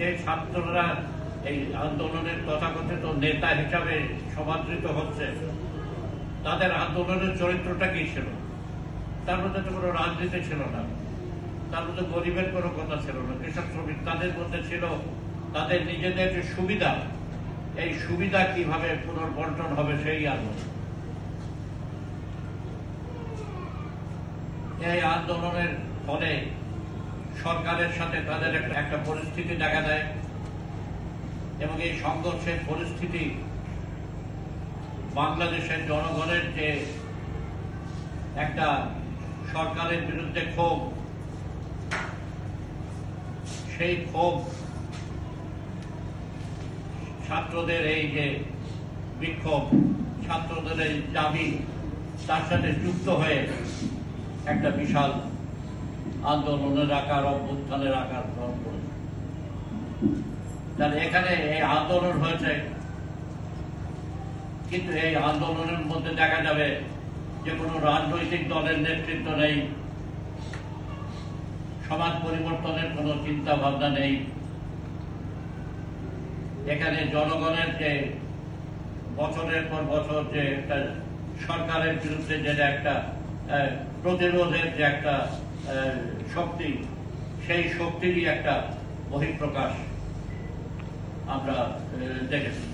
যে ছাত্ররা এই আন্দোলনের তথাকথিত নেতা হিসাবে সমাদৃত হচ্ছে, তাদের আন্দোলনের চরিত্রটা কি ছিল? তার মধ্যে তো কোনো রাজনীতি ছিল না। তার মধ্যে গরিবের কোনো কথা ছিল না। কৃষক, শ্রমিক তাদের মধ্যে ছিল। তাদের নিজেদের যে সুবিধা, এই সুবিধা কীভাবে পুনর্বন্টন হবে সেই আন্দোলন। এই আন্দোলনের ফলে সরকারের সাথে তাদের একটা পরিস্থিতি দেখা দেয়। এবং এই সংঘর্ষের পরিস্থিতি বাংলাদেশের জনগণের যে একটা সরকারের বিরুদ্ধে ক্ষোভ, সেই ক্ষোভ ছাত্রদের এই যে বিক্ষোভ, ছাত্রদের এই দাবি, তার সাথে যুক্ত হয়ে একটা বিশাল আন্দোলনের আকার, অভ্যুত্থানের আকার গ্রহণ করেছে তাহলে এখানে এই আন্দোলন হয়েছে। কিন্তু এই আন্দোলনের মধ্যে দেখা যাবে যে কোনো রাজনৈতিক দলের নেতৃত্ব নেই, সমাজ পরিবর্তনের কোনো চিন্তা ভাবনা নেই। এখানে জনগণের যে বছরের পর বছর যে একটা সরকারের বিরুদ্ধে যেটা একটা প্রতিরোধের যে একটা শক্তি সেই শক্তিরই একটা বহিঃপ্রকাশ আমরা দেখেছি।